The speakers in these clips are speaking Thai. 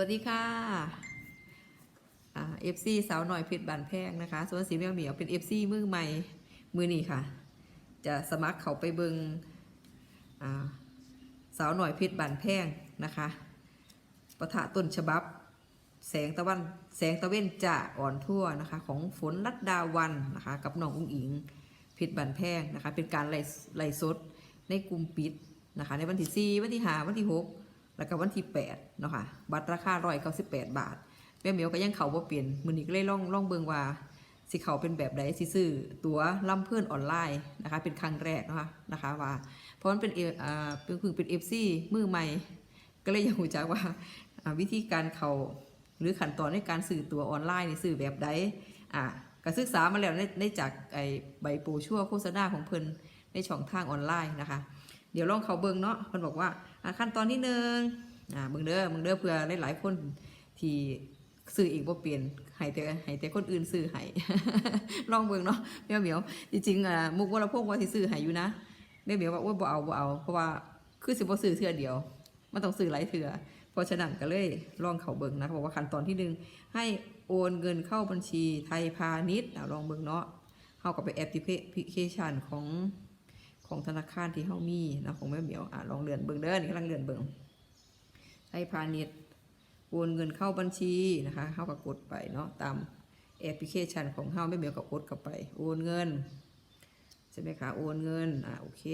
วัสดีค่ะเอฟซีสาวหน่อยเพชรบานแพงนะคะส่วนสีเหมียวเหมียวเป็นเอฟซีมือใหม่มือนี่ค่ะ จะสมัครเขาไปเบิงอ่าสาวหน่อยเพชรบานแพงนะคะปะทะต้นฉบับ แสงตะวันแสงตะเว้นจะอ่อนทั่วนะคะ ของฝนรัดดาวันนะคะ กับน้องอุ้งอิงเพชรบานแพงนะคะ เป็นการไล่ไล่สดในกลุ่มปิดนะคะ ในวันที่4วันที่5วันที่6 แล้วก็วันที่8เนาะค่ะบัตรราคารอยเขา198บาทแม่เหมียวก็ยังเขาบ่าเปลี่ยนมือนี้ก็เลยล่องล่องเบิงว่าสิเขาเป็นแบบใดสิซื้อตัวล่ำเพื่อนออนไลน์นะคะ เป็นครั้งแรกนะคะนะคะว่า เพราะมันเป็นเออ่าเพิ่งเพิ่งเป็น FC มือใหม่ ก็เลยอยากรู้จักว่าวิธีการเขาหรือขั้นตอนในการสื่อตัวออนไลน์ในสื่อแบบใดอะก็ศึกษามาแล้วได้จากไอใบโปรชั่วโฆษณาของเพิ่นในช่องทางออนไลน์นะคะ เดี๋ยวลองเขาเบิ่งเนาะเพิ่นบอกว่าขั้นตอนที่หนึ่งอ่าเบิ่งเด้อเบิ่งเด้อเพื่อหลายๆคนที่สื่ออีกบ่เปลี่ยนให้แต่ให้แต่คนอื่นสื่อให้ลองเบิ่งเนาะแม่เหมียวจริงๆอะมุกวรพงศ์ว่าสิสื่อให้อยู่นะแม่เหมียวว่าโอ้บ่เอาบ่เอาเพราะว่าคือสิบ่สื่อเทื่อเดียวมันต้องสื่อหลายเทื่อเพราะฉะนั้นก็เลยลองเขาเบิ่งนะบอกว่าขั้นตอนที่หนึ่งให้โอนเงินเข้าบัญชีไทยพาณิชย์ลองเบิ่งเนาะเฮาก็ไปแอปพลิเคชันของ ของธนาคารที่เฮามีนะของแม่เหมียวอะลองเลื่อนเบิ่งเด้อนี่กำลังเลื่อนเบิ่งไทยพาณิชย์โอนเงินเข้าบัญชีนะคะเฮาก็กดไปเนาะตามแอปพลิเคชันของเฮาแม่เหมียวก็กดเข้าไป โอนเงินใช่ไหมคะโอนเงินอะโอเค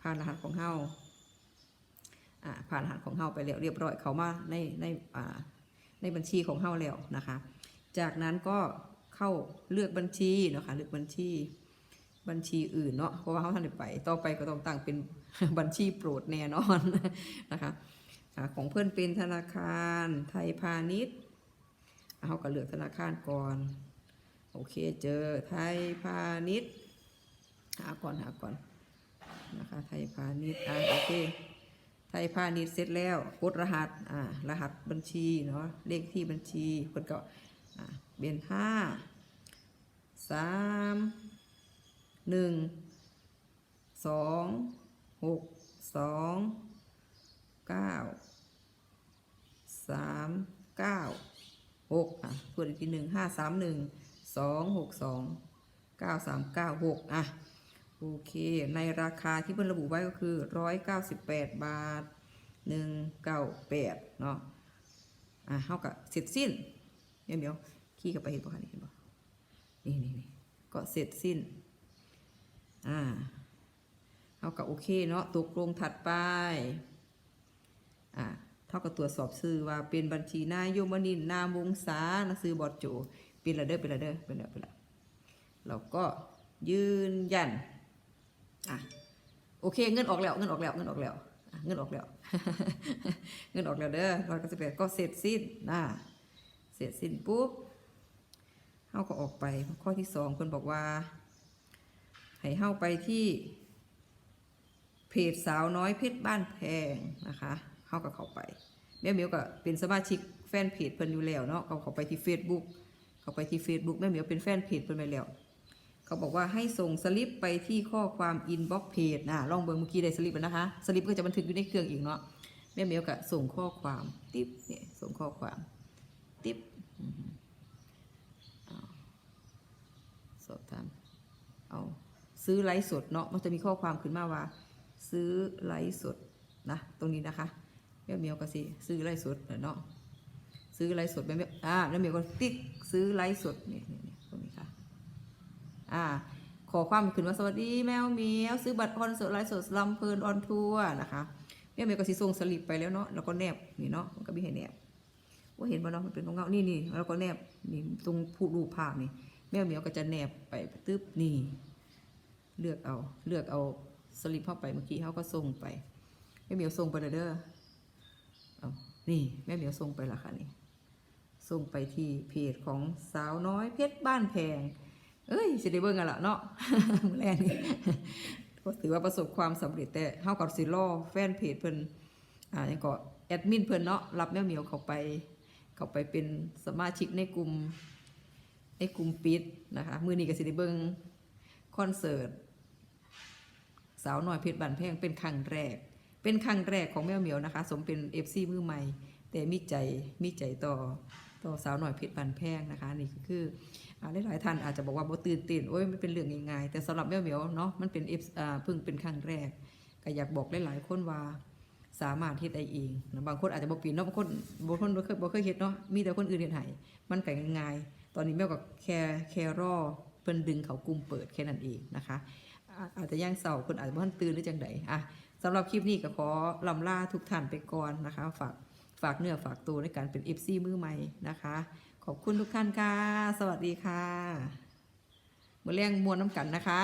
ผ่านรหัสของเฮาอะผ่านรหัสของเฮาไปแล้วเรียบร้อยเขามาในในอ่าในบัญชีของเฮาแล้วนะคะ จากนั้นก็เข้าเลือกบัญชีนะคะเลือกบัญชี บัญชีอื่นเนาะเพราะว่าเขาทันไป ต่อไปก็ต้องตั้งเป็นบัญชีโปรดแน่นอนนะคะของเพื่อนเป็นธนาคารไทยพาณิชย์อะเขาก็เลือกธนาคารก่อน โอเคเจอไทยพาณิชย์หาก่อนหาก่อนนะคะไทยพาณิชย์อะโอเคไทยพาณิชย์เสร็จแล้วกดรหัสอ่ารหัสบัญชีเนาะเลขที่บัญชีเพิ่นก็อ่าเป็นห้าสาม หนึ่งสองหกสองเก้าสามเก้าหกอะพูดอีกทีหนึ่งห้าสามหนึ่งสองหกสองเก้าสามเก้าหกอะโอเค ในราคาที่เพิ่นระบุไว้ก็คือ198บแปดบาท198เนาะอะเท่ากับเสร็จสิ้นเดี๋ยวเดี๋ยวขี้กับไปเห็นป่ะคะนี่เห็นป่ะนี่นี่นี่ก็เสร็จสิ้น อ่าเท่ากับโอเคเนาะตัวกลงถัดไปอ่าเท่ากับตรวจสอบซื้อว่าเป็นบัญชีนายโยมนินนามวงศาหนังสือบอดโจเป็นละเด้อเป็นละเด้อเป็นละเป็นละเราก็ยืนยันอะโอเคเงินออกแล้วเงินออกแล้วเงินออกแล้วเงินออกแล้ว เงินออกแล้วเด้อร้อยเก้าสิบแปดก็เสร็จสิ้นนะเสร็จสิ้นปุ๊บเฮาก็ออกไปข้อที่สองคนบอกว่า ให้เฮาไปที่เพจสาวน้อยเพชรบ้านแพงนะคะเฮาก็เขาไปแม่เหมียวก็เป็นสมาชิกแฟนเพจเพิ่นอยู่แล้วเนาะเขาเข้าไปที่ Facebook เข้าไปที่ Facebook แม่เหมียวเป็นแฟนเพจเพิ่นไปแล้ว เขาบอกว่าให้ส่งสลิปไปที่ข้อความอินบ็อกเพจนะลองเบิ่งเมื่อกี้ได้สลิปนะคะสลิปก็จะบันทึกอยู่ในเครื่องอีกเนาะแม่เหมียวก็ส่งข้อความติ๊บเนี่ยส่งข้อความติ๊บอืมเอสอบถามเอา ซื้อไลฟ์สดเนาะมันจะมีข้อความขึ้นมาว่า ซื้อไลฟ์สดนะตรงนี้นะคะแม่เมียวก็สิซื้อไลฟ์สดเนาะซื้อไลฟ์สดแม่เมียวอ่าแม่เมียวก็ติ๊กซื้อไลฟ์สดเนี่ยเนี่ยเนี่ตรงนี้ค่ะอ่าขอความขึ้นว่าสวัสดีแมวเมียวซื้อบัตรคอนเสิร์ตไลฟ์สดลำเพลินออนทัวร์นะคะแม่เมียวก็สิส่งสลิปไปแล้วเนาะแล้วก็แนบนี่เนาะมันก็มีให้แนบว่าเห็นบ่เนาะมันเป็นของเงานี่นี่แล้วก็แนบนี่ตรงผู้รูปภาพนี่แม่เมียวก็จะแนบไปตึ๊บนี่ เลือกเอา เลือกเอาสลิปเข้าไปเมื่อกี้เขาก็ส่งไปแม่เหมียวส่งไปเลยเด้อเอานี่แม่เหมียวส่งไปละค่ะนี่ส่งไปที่เพจของสาวน้อยเพชรบ้านแพง เอ้ยสิได้เบิ่งกันละเนาะมือแรกนี่ก็ถือว่าประสบความสำเร็จแต่เฮากับสิรอแฟนเพจเพิ่นอ่ายังก็แอดมินเพิ่นเนาะรับแมวเหมียวเขาไปเขาไปเป็นสมาชิกในกลุ่มในกลุ่มปิดนะคะ มือนี้ก็สิได้เบิ่งคอนเสิร์ต สาวน้อยเพชรบันแพงเป็นครั้งแรก เป็นครั้งแรกของแมวเหมียวนะคะ สมเป็น FC มือใหม่ แต่มีใจมีใจต่อต่อสาวหน่อยเพชรบันแพงนะคะนี่ก็คืออ่าหลายๆท่านอาจจะบอกว่าโบตื่นเต้นโอ้ยไมันเป็นเรื่องง่ายๆแต่สำหรับแม่เหมียวเนาะมันเป็นเอฟเพิ่งเป็นครั้งแรก ก็อยากบอกหลายๆคนว่าสามารถเฮ็ดได้เองนะบางคนอาจจะบ่ปีนเนาะบางคนบางคนบ่เคยบ่เคยเฮ็ดเนาะมีแต่คนอื่นเฮ็ดให้มันก็ง่ายๆตอนนี้แม่ก็แค่แค่รอเพิ่นดึงเขากลุ่มเปิดแค่นั้นเองนะคะ อาจจะย่างเสาคนอาจจะบ่ทันตื่นหรือจังใดอะสำหรับคลิปนี้ก็ขอลำลาทุกท่านไปก่อนนะคะ ฝากฝากเนื้อฝากตัวในการเป็น FC มือใหม่นะคะ ขอบคุณทุกท่านค่ะ สวัสดีค่ะมาเลี้ยงมวลน้ำกันนะคะ